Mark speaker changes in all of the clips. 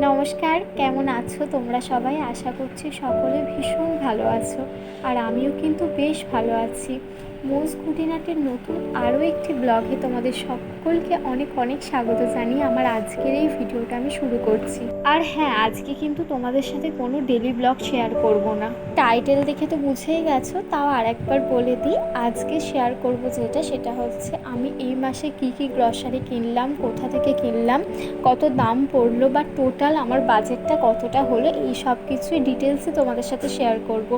Speaker 1: নমস্কার, কেমন আছো তোমরা সবাই? আশা করছি সকলে ভীষণ ভালো আছো। আর আমিও কিন্তু বেশ ভালো আছি। মোজ খুঁটিনাটির নতুন আরও একটি ব্লগে তোমাদের সকলকে অনেক অনেক স্বাগত জানিয়ে আমার আজকের এই ভিডিওটা আমি শুরু করছি। আর হ্যাঁ আজকে কিন্তু তোমাদের সাথে কোনো ডেলি ব্লগ শেয়ার করব না। টাইটেল দেখে তো বুঝেই গেছো, তাও আর একবার বলে দিই, আজকে শেয়ার করব যেটা, সেটা হচ্ছে আমি এই মাসে কি কি গ্রসারি কিনলাম, কোথা থেকে কিনলাম, কত দাম পড়ল বা টোটাল আমার বাজেটটা কতটা হলো, এই সব কিছুই ডিটেলসে তোমাদের সাথে শেয়ার করব।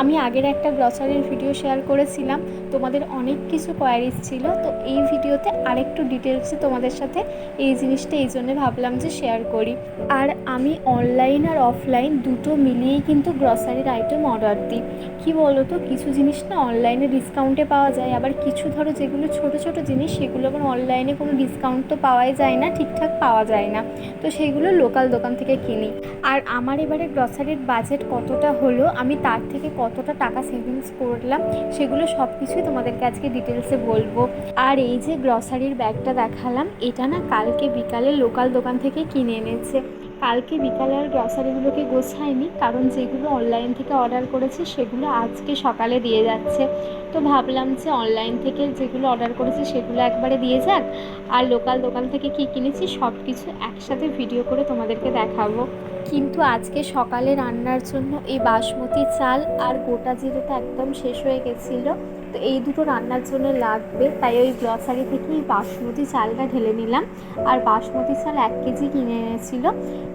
Speaker 1: আমি আগের একটা গ্রসারির ভিডিও শেয়ার করেছিলাম তোমাদের অনেক কিছু কোয়ারিজ ছিল, তো এই ভিডিওতে আরেকটু ডিটেলসে তোমাদের সাথে এই জিনিসটা এই জন্য ভাবলাম যে শেয়ার করি। আর আমি অনলাইন আর অফলাইন দুটো মিলিয়েই কিন্তু গ্রসারির আইটেম অর্ডার দিই। কী বলো তো কিছু জিনিস না অনলাইনে ডিসকাউন্টে পাওয়া যায়, আবার কিছু ধরো যেগুলো ছোট ছোট জিনিস, সেগুলো আবার অনলাইনে কোনো ডিসকাউন্ট তো পাওয়াই যায় না, ঠিকঠাক পাওয়া যায় না। তো সেইগুলো লোকাল দোকান থেকে কিনি। আর আমার এবারে গ্রসারির বাজেট কতটা হলো, আমি তার থেকে কতটা টাকা সেভিংস করলাম, সেগুলো সব কিছুই তোমাদেরকে আজকে ডিটেলসে বলব। আর এই যে গ্রসারির ব্যাগটা দেখালাম, এটা না কালকে বিকালে লোকাল দোকান থেকে কিনে এনেছে। কালকে বিকালে আর গ্রসারিগুলোকে গোছায়নি, কারণ যেগুলো অনলাইন থেকে অর্ডার করেছি, সেগুলো আজকে সকালে দিয়ে যাচ্ছে। তো ভাবলাম যে অনলাইন থেকে যেগুলো অর্ডার করেছি, সেগুলো একবারে দিয়ে যাক। আর লোকাল দোকান থেকে কি কিনেছি সব কিছু একসাথে ভিডিও করে তোমাদেরকে দেখাবো। কিন্তু আজকে সকালে রান্নার জন্য এই বাসমতি চাল আর গোটা জিরেটা একদম শেষ হয়ে গেছিল। তো এই দুটো রান্নার জন্য লাগবে, তাই ওই গ্লসারি থেকেই বাসমতি চালটা ঢেলে নিলাম। আর বাসমতি চাল এক কেজি কিনে এনেছিল,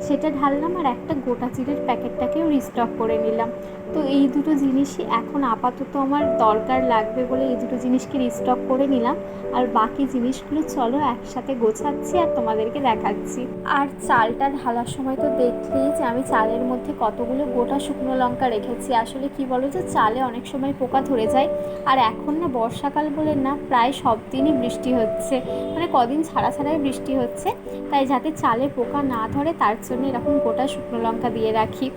Speaker 1: সেটা ঢাললাম আর একটা গোটা চিড়ের প্যাকেটটাকেও রিস্টক করে নিলাম। তো এই দুটো জিনিসই এখন আপাতত আমার দরকার লাগবে বলে এই দুটো জিনিসকে রিস্টক করে নিলাম। আর বাকি জিনিসগুলো চলো একসাথে গোছাচ্ছি আর তোমাদেরকে দেখাচ্ছি। আর চালটা ঢালার সময় তো দেখলেই যে আমি চালের মধ্যে কতগুলো গোটা শুকনো লঙ্কা রেখেছি। আসলে কি বলো তো, চালে অনেক সময় পোকা ধরে যায়। আর এখন না বর্ষাকাল বলে না, প্রায় সব দিনই বৃষ্টি হচ্ছে। মানে কদিন ছাড়া ছাড়াই বৃষ্টি হচ্ছে। তাই যাতে চালে পোকা না ধরে, তার জন্য এরকম গোটা শুকনো লঙ্কা দিয়ে রাখি।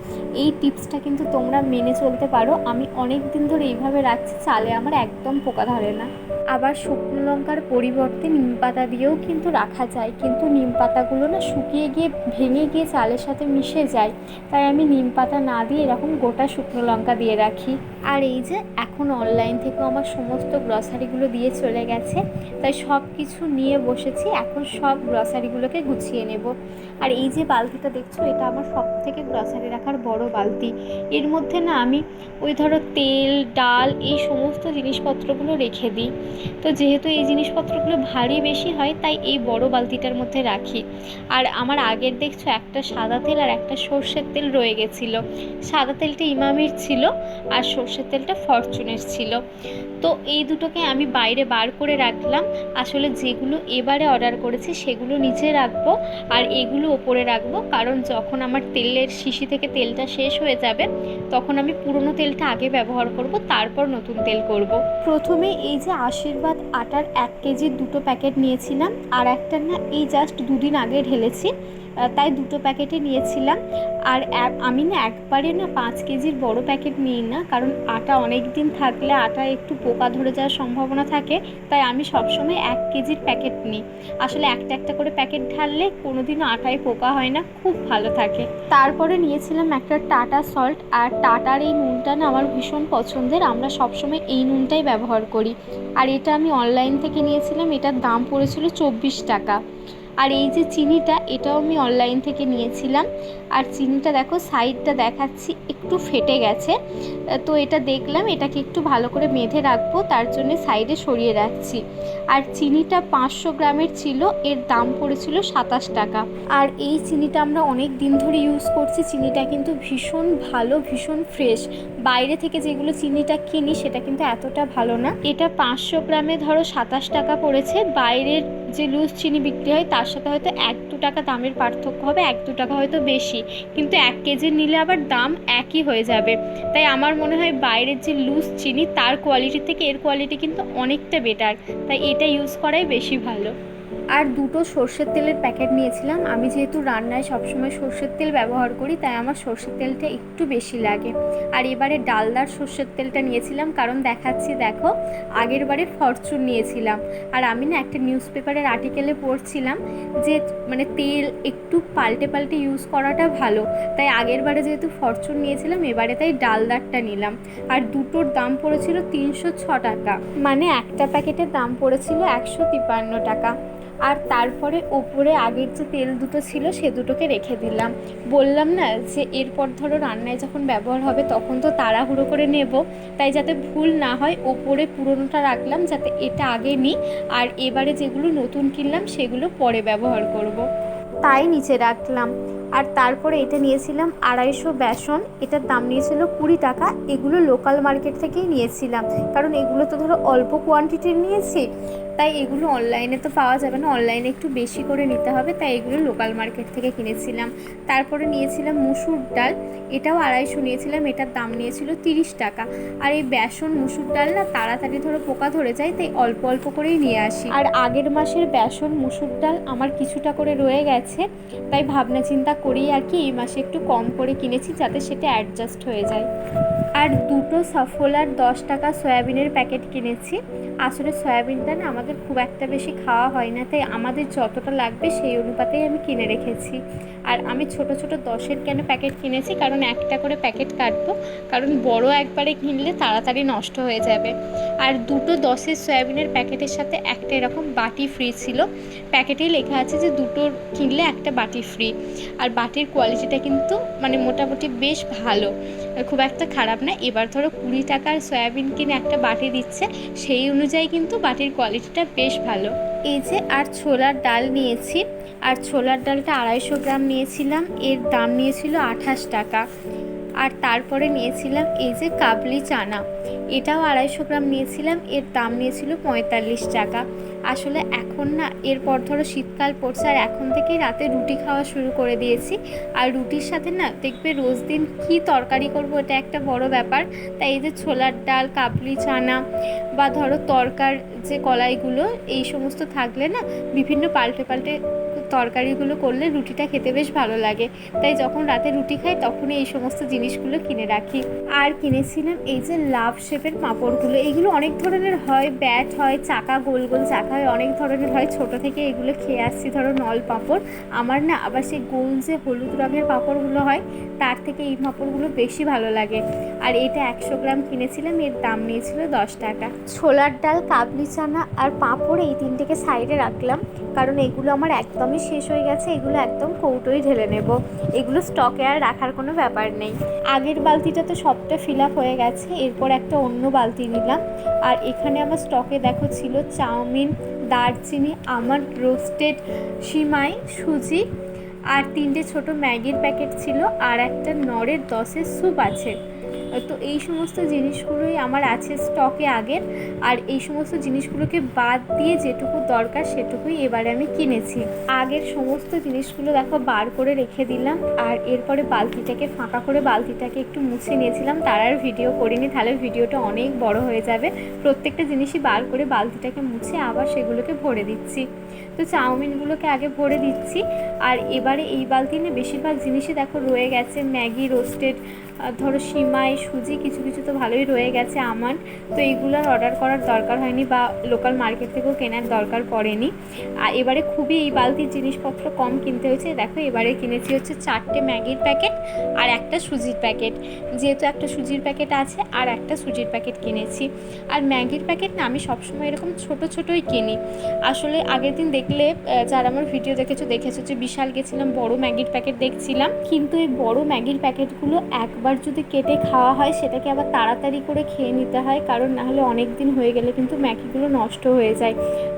Speaker 1: এই টিপসটা কিন্তু তোমরা মেনে চলতে পারো। আমি অনেক দিন ধরে এইভাবে রাখছি চালে আমার একদম পোকা ধরে না। আবার শুকনো লঙ্কার পরিবর্তে নিম পাতা দিয়েও কিন্তু রাখা যায়। কিন্তু নিম পাতাগুলো না শুকিয়ে গিয়ে, ভেঙে গিয়ে চালের সাথে মিশে যায়। তাই আমি নিম পাতা না দিয়ে এরকম গোটা শুকনো লঙ্কা দিয়ে রাখি। আর এই যে এখন অনলাইন থেকেও আমার সমস্ত গ্রসারিগুলো দিয়ে চলে গেছে। তাই সব কিছু নিয়ে বসেছি। এখন সব গ্রসারিগুলোকে গুছিয়ে নেব। আর এই যে বালতিটা দেখছ, এটা আমার সব থেকে গ্রসারি রাখার বড় বালতি। এর মধ্যে না আমি ওই ধরো তেল, ডাল এই সমস্ত জিনিসপত্রগুলো রেখে দিই। তো যেহেতু এই জিনিসপত্রগুলো ভারী বেশি হয়, তাই এই বড় বালতিটার মধ্যে রাখি। আর আমার আগের দেখছ একটা সাদা তেল আর একটা সর্ষের তেল রয়ে গেছিল। সাদা তেলটা ইমামির ছিল আর সর্ষের তেলটা ফরচুনের ছিল। তো এই দুটোকে আমি বাইরে বার করে রাখলাম। আসলে যেগুলো এবারে অর্ডার করেছি সেগুলো নিচে রাখব আর এগুলো ওপরে রাখব। কারণ যখন আমার তেলের শিশি থেকে তেলটা শেষ হয়ে যাবে, তখন আমি পুরনো তেলটা আগে ব্যবহার করব, তারপর নতুন তেল করব। প্রথমে এই যে আশীর্বাদ আটার এক কেজির দুটো প্যাকেট নিয়েছিলাম আর একটা না এই জাস্ট দুদিন আগে ঢেলেছি। তাই দুটো প্যাকেটে নিয়েছিলাম। আর আমি না একবারে না পাঁচ কেজির বড় প্যাকেট নিই না, কারণ আটা অনেক দিন থাকলে আটা একটু পোকা ধরে যাওয়ার সম্ভাবনা থাকে, তাই আমি সবসময় এক কেজির প্যাকেট নিই। আসলে একটা একটা করে প্যাকেট ঢাললে কোনোদিনও আটায় পোকা হয় না, খুব ভালো থাকে। তারপরে নিয়েছিলাম একটা টাটা সল্ট, আর টাটার এই নুনটা না আমার ভীষণ পছন্দের, আমরা সবসময় এই নুনটাই ব্যবহার করি। আর এটা আমি অনলাইন থেকে নিয়েছিলাম, এটার দাম পড়েছিল চব্বিশ টাকা। আর এই যে চিনিটা, এটাও আমি অনলাইন থেকে নিয়েছিলাম। আর চিনিটা দেখো সাইডটা দেখাচ্ছি, একটু ফেটে গেছে। তো এটা দেখলাম, এটাকে একটু ভালো করে বেঁধে রাখব, তার জন্য সাইডে সরিয়ে রাখছি। আর চিনিটা পাঁচশো গ্রামের ছিল, এর দাম পড়েছিল সাতাশ টাকা। আর এই চিনিটা আমরা অনেক দিন ধরে ইউজ করছি, চিনিটা কিন্তু ভীষণ ভালো, ভীষণ ফ্রেশ বাইরে থেকে যেগুলো চিনিটা কিনি, সেটা কিন্তু এতটা ভালো না। এটা পাঁচশো গ্রামে ধরো সাতাশ টাকা পড়েছে, বাইরের যে লুজ চিনি বিক্রি হয়, তার সাথে হয়তো এক দু টাকা দামের পার্থক্য হবে, এক দু টাকা হয়তো বেশি। কিন্তু এক কেজি নিলে আবার দাম একই হয়ে যাবে। তাই আমার মনে হয় বাইরের যে লুজ চিনি, তার কোয়ালিটি থেকে এর কোয়ালিটি কিন্তু অনেকটা বেটার তাই এটা ইউজ করাই বেশি ভালো। আর দুটো সর্ষের তেলের প্যাকেট নিয়েছিলাম। আমি যেহেতু রান্নায় সবসময় সর্ষের তেল ব্যবহার করি, তাই আমার সর্ষের তেলটা একটু বেশি লাগে। আর এবারে ডালদার সর্ষের তেলটা নিয়েছিলাম, কারণ দেখাচ্ছি, দেখো, আগের বারে ফরচুন নিয়েছিলাম। আর আমি না একটা নিউজ পেপারের আর্টিকেলে পড়ছিলাম যে মানে তেল একটু পাল্টে পাল্টে ইউজ করাটা ভালো। তাই আগের বারে যেহেতু ফরচুন নিয়েছিলাম, এবারে তাই ডালদারটা নিলাম। আর দুটোর দাম পড়েছিল তিনশো ছ টাকা। মানে একটা প্যাকেটের দাম পড়েছিল একশো তিপ্পান্ন টাকা। আর তারপরে ওপরে আগের যে তেল দুটো ছিল সে দুটোকে রেখে দিলাম। বললাম না যে এরপর ধরো রান্নায় যখন ব্যবহার হবে তখন তো তাড়াহুড়ো করে নেব। তাই যাতে ভুল না হয় ওপরে পুরোনোটা রাখলাম যাতে এটা আগে নিই আর এবারে যেগুলো নতুন কিনলাম সেগুলো পরে ব্যবহার করব। তাই নিচে রাখলাম। আর তারপরে এটা নিয়েছিলাম আড়াইশো বেসন। এটার দাম নিয়েছিল কুড়ি টাকা। এগুলো লোকাল মার্কেট থেকেই নিয়েছিলাম। কারণ এগুলো তো ধরো অল্প কোয়ান্টিটির নিয়েছি। তাই এগুলো অনলাইনে তো পাওয়া যাবে না। অনলাইনে একটু বেশি করে নিতে হবে। তাই এগুলো লোকাল মার্কেট থেকে কিনেছিলাম। তারপরে নিয়েছিলাম মুসুর ডাল। এটাও আড়াইশো নিয়েছিলাম। এটার দাম নিয়েছিল তিরিশ টাকা। আর এই বেসন, মুসুর ডাল না তাড়াতাড়ি ধরো পোকা ধরে যায়, তাই অল্প অল্প করেই নিয়ে আসি। আর আগের মাসের বেসন, মুসুর ডাল আমার কিছুটা করে রয়ে গেছে। তাই ভাবনা চিন্তা করি আর কি, এই মাসে একটু কম করে কিনেছি যাতে সেটা অ্যাডজাস্ট হয়ে যায়। আর দুটো সফলার দশ টাকা সয়াবিনের প্যাকেট কিনেছি। আসলে সয়াবিনটা না আমাদের খুব একটা বেশি খাওয়া হয় না, তাই আমাদের যতটা লাগবে সেই অনুপাতেই আমি কিনে রেখেছি। আর আমি ছোট ছোট দশের কেন প্যাকেট কিনেছি? কারণ একটা করে প্যাকেট কাটবো, কারণ বড় একবারে কিনলে তাড়াতাড়ি নষ্ট হয়ে যাবে। আর দুটো দশের সয়াবিনের প্যাকেটের সাথে একটা এরকম বাটি ফ্রি ছিল। প্যাকেটেই লেখা আছে যে দুটো কিনলে একটা বাটি ফ্রি আর বাটির কোয়ালিটিটা কিন্তু মানে মোটামুটি বেশ ভালো। খুব একটা খারাপ না। এবার ধরো কুড়ি টাকার সয়াবিন কিনে একটা বাটি দিচ্ছে, সেই অনুযায়ী কিন্তু বাটির কোয়ালিটিটা বেশ ভালো। এই যে আর ছোলার ডাল নিয়েছি, আর ছোলার ডালটা আড়াইশো গ্রাম নিয়েছিলাম, এর দাম নিয়েছিল আঠাশ টাকা। আর তারপরে নিয়েছিলাম এই যে কাবলি চানা, এটাও আড়াইশো গ্রাম নিয়েছিলাম, এর দাম নিয়েছিল পঁয়তাল্লিশ টাকা। আসলে এখন না, এরপর ধরো শীতকাল পড়ছে আর এখন থেকেই রাতে রুটি খাওয়া শুরু করে দিয়েছি। আর রুটির সাথে না, দেখবে রোজ দিন কী তরকারি করব এটা একটা বড় ব্যাপার। তাই এই যে ছোলার ডাল, কাবলি চানা বা ধরো তরকার যে কলাইগুলো, এই সমস্ত থাকলে না, বিভিন্ন পাল্টে পাল্টে তরকারিগুলো করলে রুটিটা খেতে বেশ ভালো লাগে। তাই যখন রাতে রুটি খাই, তখনই এই সমস্ত জিনিসগুলো কিনে রাখি। আর কিনেছিলাম এই যে লাভ শেপের পাঁপড়গুলো। এইগুলো অনেক ধরনের হয়, ব্যাট হয়, চাকা, গোল গোল চাকা হয়, অনেক ধরনের হয়। ছোট থেকে এগুলো খেয়ে আসছি, ধরো নল পাঁপড়। আমার না আবার সেই গোল যে হলুদ রঙের পাঁপড়গুলো হয়, তার থেকে এই পাঁপড়গুলো বেশি ভালো লাগে। আর এটা একশো গ্রাম কিনেছিলাম, এর দাম নিয়েছিল দশ টাকা। ছোলার ডাল, কাবলি চানা আর পাঁপড় এই তিনটেকে সাইডে রাখলাম। কারণ এগুলো আমার একদমই শেষ হয়ে গেছে, এগুলো একদম কৌটোই ঢেলে নেব। এগুলো স্টকে আর রাখার কোনো ব্যাপার নেই। আগের বালতিটা তো সবটা ফিল আপ হয়ে গেছে, এরপর একটা অন্য বালতি নিলাম। আর এখানে আমার স্টকে দেখো ছিল চাউমিন, দারচিনি, আমার রোস্টেড সিমাই, সুজি, আর তিনটে ছোট ম্যাগির প্যাকেট ছিল, আর একটা নরের দশের স্যুপ আছে। তো এই সমস্ত জিনিসগুলোই আমার আছে স্টকে আগের, আর এই সমস্ত জিনিসগুলোকে বাদ দিয়ে যেটুকু দরকার সেটুকুই এবারে আমি কিনেছি। আগের সমস্ত জিনিসগুলো দেখো বার করে রেখে দিলাম, আর এরপরে বালতিটাকে ফাঁকা করে বালতিটাকে একটু মুছে নিয়েছিলাম, তার আর ভিডিও করিনি, তাহলে ভিডিওটা অনেক বড় হয়ে যাবে। প্রত্যেকটা জিনিসই বার করে বালতিটাকে মুছে আবার সেগুলোকে ভরে দিচ্ছি। তো চাউমিনগুলোকে আগে ভরে দিচ্ছি। আর এবারে এই বালতি নিয়ে বেশিরভাগ জিনিসই দেখো রয়ে গেছে। ম্যাগি, রোস্টেড ধরো সিমাই, সুজি, কিছু কিছু তো ভালোই রয়ে গেছে আমার। তো এইগুলোর অর্ডার করার দরকার হয়নি বা লোকাল মার্কেট থেকেও কেনার দরকার পড়েনি। আর এবারে খুবই এই বালতির জিনিসপত্র কম কিনতে হয়েছে। দেখো এবারে কিনেছি হচ্ছে চারটে ম্যাগির প্যাকেট আর একটা সুজির প্যাকেট। যেহেতু একটা সুজির প্যাকেট আছে আর একটা সুজির প্যাকেট কিনেছি। আর ম্যাগির প্যাকেট না আমি সবসময় এরকম ছোট ছোটই কিনি। আসলে আগের দিন দেখলে যারা আমার ভিডিও দেখেছ দেখেছ যে বিশাল গেছিলাম, বড় ম্যাগির প্যাকেট দেখছিলাম। কিন্তু এই বড় ম্যাগির প্যাকেটগুলো একবার যদি কেটে খাওয়া হয়, সেটাকে আবার তাড়াতাড়ি করে খেয়ে নিতে হয়, কারণ নাহলে অনেক দিন হয়ে গেলে কিন্তু ম্যাগিগুলো নষ্ট হয়ে যায়।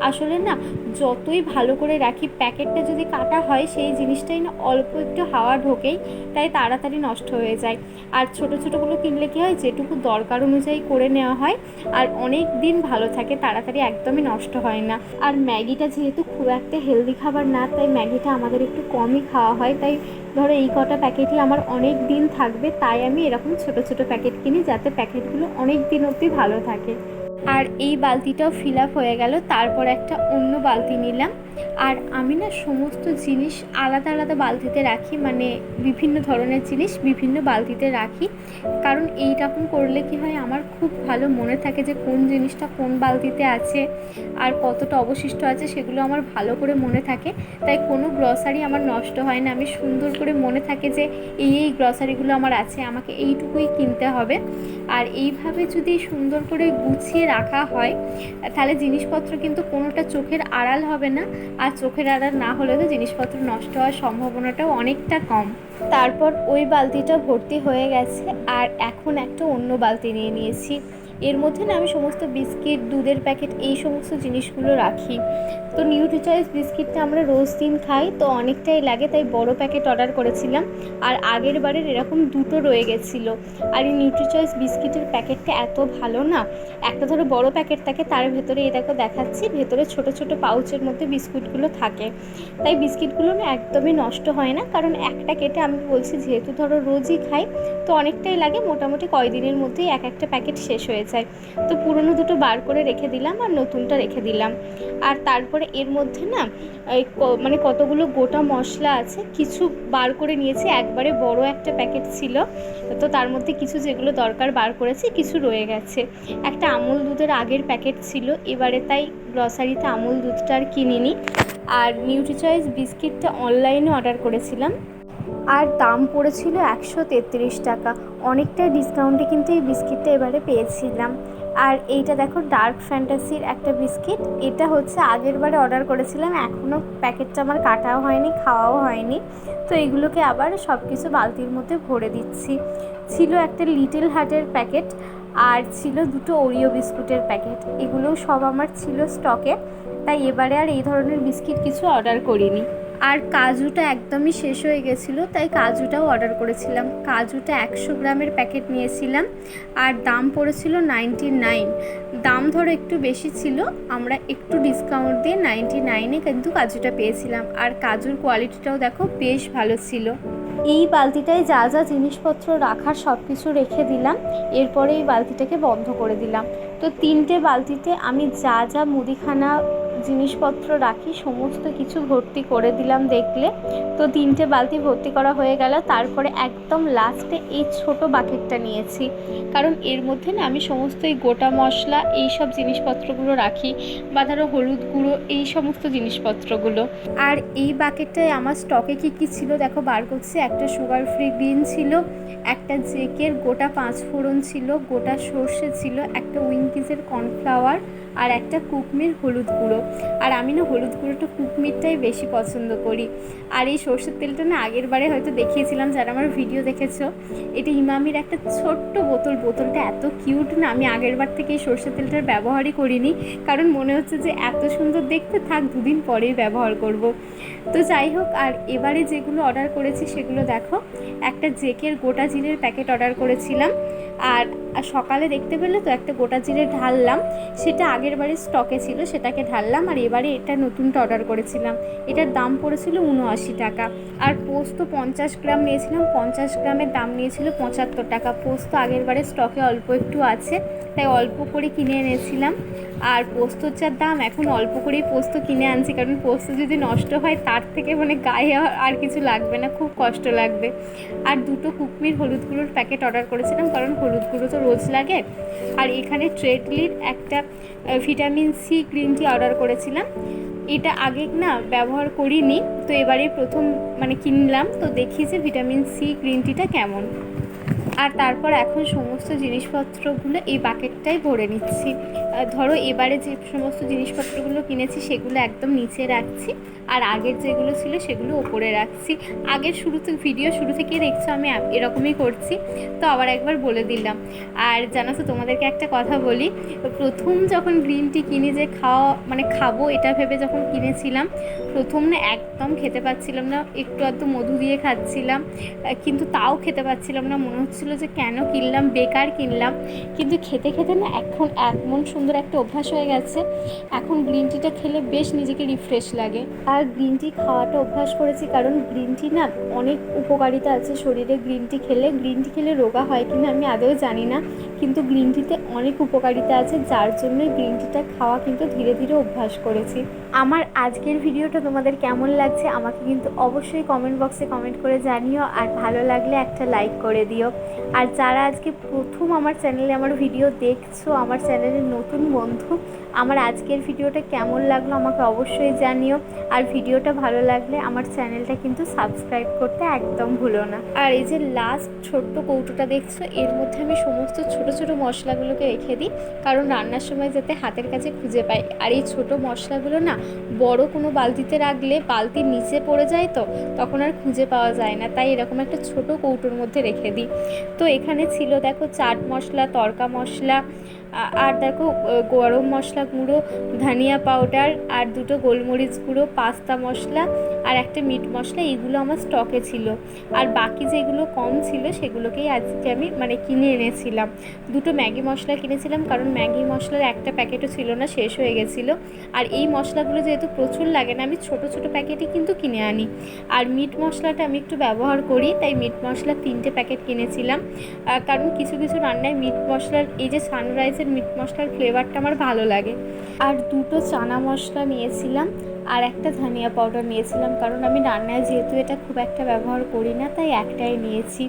Speaker 1: আসলে না, যতই ভালো করে রাখি, প্যাকেটটা যদি কাটা হয়, সেই জিনিসটাই না অল্প একটু হাওয়া ঢোকেই, তাই তাড়াতাড়ি নষ্ট হয়ে যায়। আর ছোট ছোটোগুলো কিনলে কী হয়, যেটুকু দরকার অনুযায়ী করে নেওয়া হয়, আর অনেক দিন ভালো থাকে, তাড়াতাড়ি একদমই নষ্ট হয় না। আর ম্যাগিটা যেহেতু খুব একটা হেলদি খাবার না, তাই ম্যাগিটা আমাদের একটু কমই খাওয়া হয়। তাই ধরো এই কটা প্যাকেটই আমার অনেক দিন থাকবে, তাই আমি এরকম ছোট ছোট প্যাকেট কিনি যাতে প্যাকেটগুলো অনেক দিন অবধি ভালো থাকে। আর এই বালতিটাও ফিল আপ হয়ে গেল, তারপর একটা অন্য বালতি নিলাম। আর আমি না সমস্ত জিনিস আলাদা আলাদা বালতিতে রাখি মানে বিভিন্ন ধরনের জিনিস বিভিন্ন বালতিতে রাখি। কারণ এইরকম করলে কি হয়, আমার খুব ভালো মনে থাকে যে কোন জিনিসটা কোন বালতিতে আছে আর কতটা অবশিষ্ট আছে, সেগুলো আমার ভালো করে মনে থাকে। তাই কোনো গ্রসারি আমার নষ্ট হয় না, আমি সুন্দর করে মনে থাকে যে এই এই গ্রসারিগুলো আমার আছে, আমাকে এইটুকুই কিনতে হবে। আর এইভাবে যদি সুন্দর করে গুছিয়ে রাখা হয়, তাহলে জিনিসপত্র কিন্তু কোনোটা চোখের আড়াল হবে না, আর চোখের আড়াল না হলে তো জিনিসপত্র নষ্ট হওয়ার সম্ভাবনাটাও অনেকটা কম। তারপর ওই বালতিটা ভর্তি হয়ে গেছে, আর এখন একটা অন্য বালতি নিয়ে নিয়েছি। এর মধ্যে না আমি সমস্ত বিস্কিট, দুধের প্যাকেট এই সমস্ত জিনিসগুলো রাখি। তো নিউট্রি চয়েস বিস্কিটটা আমরা রোজ দিন খাই, তো অনেকটাই লাগে, তাই বড় প্যাকেট অর্ডার করেছিলাম। আর আগের বারের এরকম দুটো রয়ে গেছিল। আর এই নিউট্রি চয়েস বিস্কিটের প্যাকেটটা এত ভালো না, একটা ধরো বড় প্যাকেট থাকে, তার ভেতরে দেখো দেখাচ্ছি, ভেতরে ছোট ছোট পাউচের মধ্যে বিস্কুটগুলো থাকে। তাই বিস্কিটগুলো না একদমই নষ্ট হয় না, কারণ একটা কেটে আমি বলছি, যেহেতু ধরো রোজই খাই, তো অনেকটাই লাগে, মোটামুটি কয়দিনের মধ্যেই এক একটা প্যাকেট শেষ হয়ে যায় তো পুরনো দুটো বার করে রেখে দিলাম আর নতুনটা রেখে দিলাম। আর তারপরে এর মধ্যে না মানে কতগুলো গোটা মশলা আছে, কিছু বার করে নিয়েছি। একবারে বড় একটা প্যাকেট ছিল। তো তার মধ্যে কিছু যেগুলো দরকার বার করেছি, কিছু রয়ে গেছে। একটা আমুল দুধের আগের প্যাকেট ছিল। এবারে তাই গ্রসারিতে আমুল দুধটা আর কিনিনি। আর নিউট্রি চয়েস বিস্কিটটা অনলাইনে অর্ডার করেছিলাম। আর দাম পড়েছিল একশো তেত্রিশ টাকা। অনেকটাই ডিসকাউন্টে কিন্তু এই বিস্কিটটা এবারে পেয়েছিলাম। আর এইটা দেখো ডার্ক ফ্যান্টাসির একটা বিস্কিট। এটা হচ্ছে আগের বারে অর্ডার করেছিলাম এখনও প্যাকেটটা আমার কাটাও হয়নি, খাওয়াও হয়নি। তো এগুলোকে আবার সব কিছু বালতির মধ্যে ভরে দিচ্ছি। ছিল একটা লিটল হার্টের প্যাকেট আর ছিল দুটো ওরিও বিস্কুটের প্যাকেট এগুলোও সব আমার ছিল স্টকে তাই এবারে আর এই ধরনের বিস্কিট কিছু অর্ডার করিনি। আর কাজুটা একদমই শেষ হয়ে গেছিল, তাই কাজুটাও অর্ডার করেছিলাম। কাজুটা একশো গ্রামের প্যাকেট নিয়েছিলাম, আর দাম পড়েছিল নাইনটি নাইন দাম ধরো একটু বেশি ছিল, আমরা একটু ডিসকাউন্ট দিয়ে নাইনটি নাইনে কিন্তু কাজুটা পেয়েছিলাম। আর কাজুর কোয়ালিটিটাও দেখো বেশ ভালো ছিল। এই বালতিটায় যা যা জিনিসপত্র রাখার সব কিছু রেখে দিলাম, এরপরে এই বালতিটাকে বন্ধ করে দিলাম। তো তিনটে বালতিতে আমি যা যা মুদিখানা জিনিসপত্র রাখি, সমস্ত কিছু ভর্তি করে দিলাম দেখলে। তো তিনটে বালতি ভর্তি করা হয়ে গেল, তারপরে একদম লাস্টে এই ছোট বাকেটটা নিয়েছি। কারণ এর মধ্যে না আমি সমস্ত এই গোটা মশলা, এই সব জিনিসপত্রগুলো রাখি বা ধরো হলুদ গুঁড়ো, এই সমস্ত জিনিসপত্রগুলো। আর এই বাকেটটায় আমার স্টকে কী কী ছিল? দেখো, বার করছি। একটা সুগার ফ্রি গ্রিন ছিল, একটা জেকের গোটা পাঁচ ফোড়ন ছিল, গোটা সর্ষে ছিল, একটা উইঙ্কিসের কর্নফ্লাওয়ার আর একটা কুকমির হলুদ গুঁড়ো। আর আমি না হলুদ গুঁড়োটা কুকমিরটাই বেশি পছন্দ করি। আর এই সর্ষের তেলটা না আগের বারে হয়তো দেখিয়েছিলাম, যারা আমার ভিডিও দেখেছ। এটা ইমামির একটা ছোট্ট বোতল। বোতলটা এত কিউট না, আমি আগের বার থেকে এই সর্ষের তেলটার ব্যবহারই করিনি। কারণ মনে হচ্ছে যে এত সুন্দর দেখতে, থাক দুদিন পরেই ব্যবহার করব। তো যাই হোক, আর এবারে যেগুলো অর্ডার করেছি সেগুলো দেখো। একটা জেকের গোটা জিনের প্যাকেট অর্ডার করেছিলাম। আর সকালে দেখতে পেলে তো একটা গোটা জিরে ঢাললাম। সেটা আগের বারে স্টকে ছিল, সেটাকে ঢাললাম আর এবারে এটা নতুনটা অর্ডার করেছিলাম। এটার দাম পড়েছিল উনআশি টাকা। আর পোস্ত পঞ্চাশ গ্রাম নিয়েছিলাম, পঞ্চাশ গ্রামের দাম নিয়েছিল পঁচাত্তর টাকা। পোস্ত আগের বারে স্টকে অল্প একটু আছে, তাই অল্প করে কিনে এনেছিলাম। আর পোস্তর যার দাম, এখন অল্প করেই পোস্ত কিনে আনছি, কারণ পোস্ত যদি নষ্ট হয়, তার থেকে মানে গায়ে আর- কিছু লাগবে না, খুব কষ্ট লাগবে। আর দুটো কুকমির হলুদ গুঁড়োর প্যাকেট অর্ডার করেছিলাম, কারণ হলুদ গুঁড়ো তো রোজ লাগে। আর এখানে ট্রেডলির একটা vitamin C green tea order করেছিলাম। এটা আগে না ব্যবহার করিনি, তো এবারে প্রথম মানে কিনলাম, তো দেখি যে ভিটামিন সি গ্রিন টিটা কেমন। আর তারপর এখন সমস্ত জিনিসপত্রগুলো এই বাকেটটাই ভরে নিচ্ছি। ধরো এবারে যে সমস্ত জিনিসপত্রগুলো কিনেছি সেগুলো একদম নিচে রাখছি আর আগের যেগুলো ছিল সেগুলো ওপরে রাখছি। আগের শুরু থেকে ভিডিও শুরু থেকেই দেখছ আমি এরকমই করছি। তো আবার একবার বলে দিলাম। আর জানো তো তোমাদেরকে একটা কথা বলি, প্রথম যখন গ্রিন টি কিনে যে খাওয়া মানে খাব এটা ভেবে যখন কিনেছিলাম, প্রথম না একদম খেতে পাচ্ছিলাম না। একটু আধটু মধু দিয়ে খাচ্ছিলাম কিন্তু তাও খেতে পাচ্ছিলাম না। মনে হচ্ছিল যে, কেন কিনলাম? বেকার কিনলাম। কিন্তু খেতে খেতে না এখন এমন সুন্দর একটা অভ্যাস হয়ে গেছে। এখন গ্রিন টিটা খেলে বেশ নিজেকে রিফ্রেশ লাগে। আর গ্রিন টি খাওয়াটা অভ্যাস করেছি কারণ গ্রিন টি না অনেক উপকারিতা আছে শরীরে। গ্রিন টি খেলে, গ্রিন টি খেলে রোগা হয় কিনা আমি আদৌ জানি না। কিন্তু গ্রিন টিতে অনেক উপকারিতা আছে, যার জন্য গ্রিন টিটা খাওয়া কিন্তু ধীরে ধীরে অভ্যাস করেছি। আমার আজকের ভিডিওটা তোমাদের কেমন লাগছে আমাকে কিন্তু অবশ্যই কমেন্ট বক্সে কমেন্ট করে জানিও, আর ভালো লাগলে একটা লাইক করে দিও। আর যারা আজকে প্রথম আমার চ্যানেলে আমার ভিডিও দেখছ, আমার চ্যানেলের নতুন বন্ধু আমার আজকের ভিডিওটা কেমন লাগল আমাকে অবশ্যই জানিও। আর ভিডিওটা ভালো লাগলে আমার চ্যানেলটা কিন্তু সাবস্ক্রাইব করতে একদম ভুলো না। আর এই যে লাস্ট ছোট্ট কৌটোটা দেখছ, এর মধ্যে আমি সমস্ত ছোট ছোট মশলাগুলোকে রেখে দিই। কারণ রান্নার সময় যাতে হাতের কাছে খুঁজে পাই। আর এই ছোট মশলাগুলো না, বড় কোনো বালতিতে রাখলে বালতির নিচে পড়ে যায় তো, তখন আর খুঁজে পাওয়া যায় না। তাই এরকম একটা ছোট কৌটোর মধ্যে রেখে দিই। তো এখানে ছিল দেখো চাট মশলা তড়কা মশলা আর দেখো গরম মশলা গুঁড়ো, ধনিয়া পাউডার আর দুটো গোলমরিচ গুঁড়ো, পাস্তা মশলা, আর একটা মিট মশলা, এগুলো আমার স্টকে ছিল। আর বাকি যেগুলো কম ছিল, সেগুলোকেই আজকে আমি মানে কিনে এনেছিলাম। দুটো ম্যাগি মশলা কিনেছিলাম, কারণ ম্যাগি মশলার একটা প্যাকেটও ছিল না, শেষ হয়ে গেছিল। আর এই মশলাগুলো যেহেতু প্রচুর লাগে না, আমি ছোট ছোট প্যাকেটই কিন্তু কিনে আনি। আর মিট মশলাটা আমি একটু ব্যবহার করি, তাই মিট মশলা তিনটে প্যাকেট কিনেছিলাম। কারণ কিছু কিছু রান্নায় মিট মশলার এই যে সানরাইজের মিট মশলার ফ্লেভারটা আমার ভালো লাগে। আর দুটো চানা মশলা নিয়েছিলাম। আর একটা ধনিয়া পাউডার নিয়েছিলাম, কারণ আমি রান্নায় যেহেতু এটা খুব একটা ব্যবহার করি না, তাই একটাই নিয়েছি।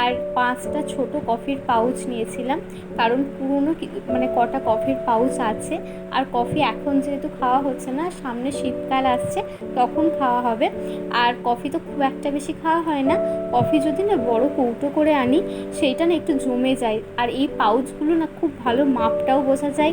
Speaker 1: আর পাঁচটা ছোট কফির পাউচ নিয়েছিলাম, কারণ পুরনো মানে কটা কফির পাউচ আছে। আর কফি এখন যেহেতু খাওয়া হচ্ছে না, সামনে শীতকাল আসছে, তখন খাওয়া হবে। আর কফি তো খুব একটা বেশি খাওয়া হয় না। কফি যদি না বড় কৌটো করে আনি, সেইটা না একটু জমে যায়। আর এই পাউচগুলো না খুব ভালো মাপটাও বোঝা যায়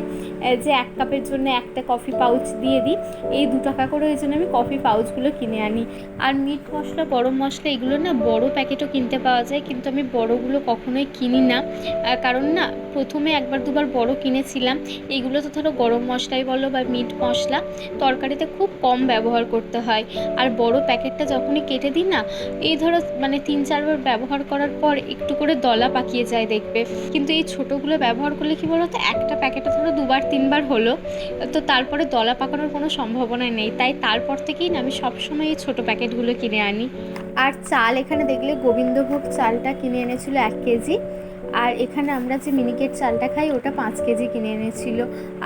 Speaker 1: যে এক কাপের জন্য একটা কফি পাউচ দিয়ে দিই, এই দু টাকা করে ওই জন্য আমি কফি পাউচগুলো কিনে আনি। আর মিট মশলা, গরম মশলা, এগুলো না বড় প্যাকেটও কিনতে পাওয়া যায়, কিন্তু আমি বড়গুলো কখনোই কিনি না। কারণ না, প্রথমে একবার দুবার বড় কিনেছিলাম। এগুলো তো ধরো গরম মশলাই বলো বা মিট মশলা, তরকারিতে খুব কম ব্যবহার করতে হয়। আর বড় প্যাকেটটা যখনই কেটে দিই না, এই ধরো মানে তিন চারবার ব্যবহার করার পর একটু করে দলা পাকিয়ে যায় দেখবে। কিন্তু এই ছোটোগুলো ব্যবহার করলে কি বলো তো একটা প্যাকেটে ধরো দুবার, তিনবার হলো, তো তারপরে দলা পাকানোর কোনো সম্ভাবনা নেই, তাই তারপর থেকেই না আমি সবসময় এই ছোটো প্যাকেটগুলো কিনে আনি। আর চাল এখানে দেখলে গোবিন্দভোগ চালটা কিনে এনেছিল এক কেজি। আর এখানে আমরা যে মিনিকেট চালটা খাই, ওটা পাঁচ কেজি কিনে এনেছিল।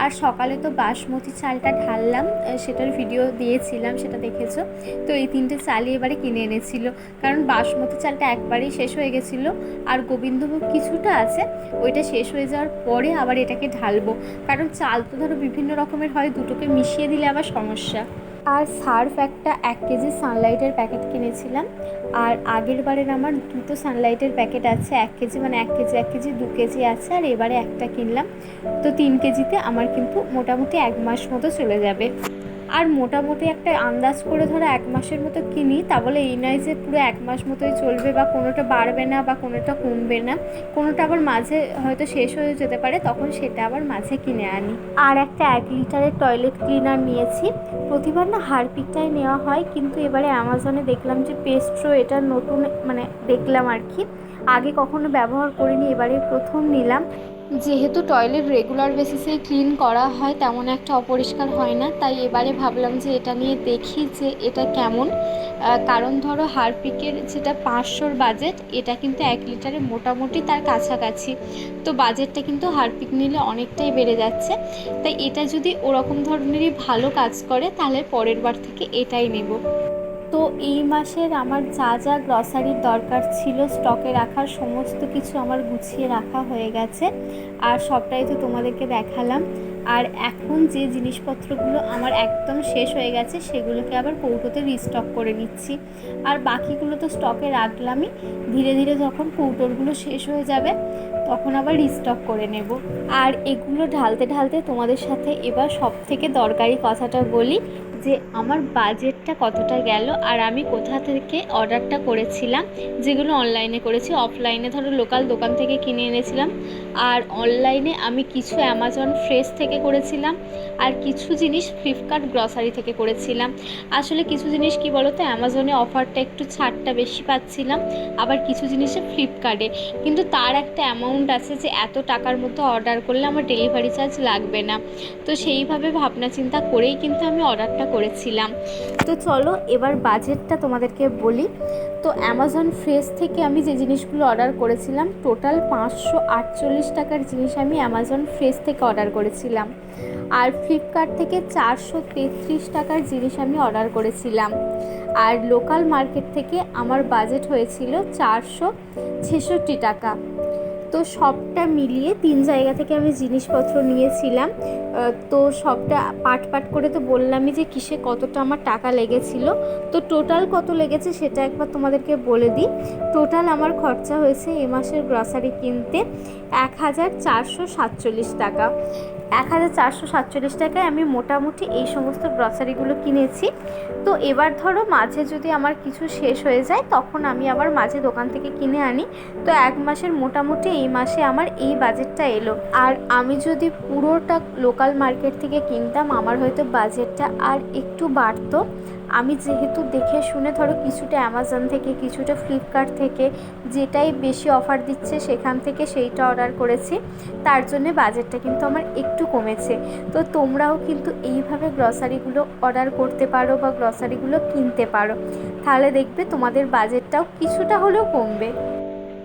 Speaker 1: আর সকালে তো বাসমতি চালটা ঢাললাম সেটার ভিডিও দিয়েছিলাম, সেটা দেখেছ? তো এই তিনটে চালই এবারে কিনে এনেছিল। কারণ বাসমতি চালটা একবারেই শেষ হয়ে গেছিল, আর গোবিন্দভোগ কিছুটা আছে, ওইটা শেষ হয়ে যাওয়ার পরে আবার এটাকে ঢালবো। কারণ চাল তো ধরো বিভিন্ন রকমের হয়, দুটোকে মিশিয়ে দিলে আবার সমস্যা। আর সার্ফ একটা এক কেজি সানলাইটের প্যাকেট কিনেছিলাম। আর আগের বারের আমার দুটো সানলাইটের প্যাকেট আছে, এক কেজি মানে এক কেজি এক কেজি, দু কেজি আছে। আর এবারে একটা কিনলাম। তো তিন কেজিতে আমার কিন্তু মোটামুটি এক মাস মতো চলে যাবে। আর মোটামুটি একটা আন্দাজ করে ধরো এক মাসের মতো কিনি তা বলে এই নয় যে পুরো এক মাস মতোই চলবে বা কোনোটা বাড়বে না বা কোনোটা কমবে না, কোনোটা আবার মাঝে হয়তো শেষ হয়ে যেতে পারে, তখন সেটা আবার মাঝে কিনে আনি। আর একটা এক লিটারের টয়লেট ক্লিনার নিয়েছি, প্রতিবার না হারপিকটাই নেওয়া হয়, কিন্তু এবারে অ্যামাজনে দেখলাম যে পেস্ট্রো এটা নতুন মানে দেখলাম আর কি। আগে কখনো ব্যবহার করিনি, এবারে প্রথম নিলাম। যেহেতু টয়লেট রেগুলার বেসিসে ক্লিন করা হয়, তেমন একটা অপরিষ্কার হয় না। তাই এবারে ভাবলাম যে এটা নিয়ে দেখি যে এটা কেমন। কারণ ধরো হারপিকের যেটা পাঁচশোর বাজেট এটা কিন্তু এক লিটারে মোটামুটি তার কাছাকাছি। তো বাজেটটা কিন্তু হারপিক নিলে অনেকটাই বেড়ে যাচ্ছে। তাই এটা যদি ওরকম ধরনেরই ভালো কাজ করে, তাহলে পরের বার থেকে এটাই নেব। তো এই মাসের আমার যা যা গ্রসারির দরকার ছিল স্টকে রাখার সমস্ত কিছু আমার গুছিয়ে রাখা হয়ে গেছে। আর সবটাই তো তোমাদেরকে দেখালাম। আর এখন যে জিনিসপত্রগুলো আমার একদম শেষ হয়ে গেছে, সেগুলোকে আবার কৌটোতে রিস্টক করে নিচ্ছি। আর বাকিগুলো তো স্টকে রাখলামই। ধীরে ধীরে যখন কৌটোরগুলো শেষ হয়ে যাবে, তখন আবার রিস্টক করে নেব। আর এগুলো ঢালতে ঢালতে তোমাদের সাথে এবার সব থেকে দরকারি কথাটা বলি যে আমার বাজেটটা কতটা গেল আর আমি কোথা থেকে অর্ডারটা করেছিলাম, যেগুলো অনলাইনে করেছি অফলাইনে ধরো লোকাল দোকান থেকে কিনে এনেছিলাম, আর অনলাইনে আমি কিছু অ্যামাজন ফ্রেশ থেকে করেছিলাম, আর কিছু জিনিস ফ্লিপকার্ট গ্রসারি থেকে করেছিলাম। আসলে কিছু জিনিস কি বলো তো অ্যামাজনে অফারটা একটু ছাড়টা বেশি পাচ্ছিলাম, আবার কিছু জিনিসে ফ্লিপকার্টে কিন্তু তার একটা অ্যামাউন্ট আছে যে এত টাকার মতো অর্ডার করলে আমার ডেলিভারি চার্জ লাগবে না। তো সেইভাবে ভাবনা চিন্তা করেই কিন্তু আমি অর্ডারটা করেছিলাম। তো চলো, এবার বাজেটটা তোমাদেরকে বলি। তো অ্যামাজন ফ্রেশ থেকে আমি যে জিনিসগুলো অর্ডার করেছিলাম টোটাল পাঁচশো আটচল্লিশ টাকার জিনিস আমি অ্যামাজন ফ্রেশ থেকে অর্ডার করেছিলাম। আর ফ্লিপকার্ট থেকে চারশো তেত্রিশ টাকার জিনিস আমি অর্ডার করেছিলাম। আর লোকাল মার্কেট থেকে আমার বাজেট হয়েছিল চারশো ছেষট্টি টাকা। তো সবটা মিলিয়ে তিন জায়গা থেকে আমি জিনিসপত্র নিয়েছিলাম। তো সবটা পাট পাট করে তো বললামই যে কিসে কতটা আমার টাকা লেগেছিল। তো টোটাল কত লেগেছে সেটা একবার তোমাদেরকে বলে দিই। টোটাল আমার খরচা হয়েছে এ মাসের গ্রসারি কিনতে এক হাজার চারশো সাতচল্লিশ টাকা। এক হাজার চারশো সাতচল্লিশ টাকায় আমি মোটামুটি এই সমস্ত গ্রসারিগুলো কিনেছি। তো এবার ধরো মাঝে যদি আমার কিছু শেষ হয়ে যায়, তখন আমি আবার মাঝে দোকান থেকে কিনে আনি। তো এক মাসের মোটামুটি এই মাসে আমার এই বাজেটটা এলো। আর আমি যদি পুরোটা লোকাল মার্কেট থেকে কিনতাম, আমার হয়তো বাজেটটা আর একটু বাড়তো। আমি যেহেতু দেখে শুনে ধরো কিছুটা অ্যামাজন থেকে, কিছুটা ফ্লিপকার্ট থেকে যেটাই বেশি অফার দিচ্ছে সেখান থেকে সেইটা অর্ডার করেছি। তার জন্যে বাজেটটা কিন্তু আমার একটু কমেছে। তো তোমরাও কিন্তু এইভাবে গ্রসারিগুলো অর্ডার করতে পারো বা গ্রসারিগুলো কিনতে পারো। তাহলে দেখবে তোমাদের বাজেটটাও কিছুটা হলেও কমবে।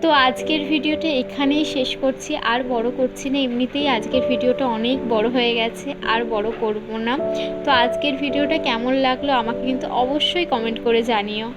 Speaker 1: তো আজকের ভিডিওটা এখানেই শেষ করছি। আর বড় করছি না, এমনিতেই আজকের ভিডিওটা অনেক বড় হয়ে গেছে, আর বড় করব না। তো আজকের ভিডিওটা কেমন লাগল আমাকে কিন্তু অবশ্যই কমেন্ট করে জানিও।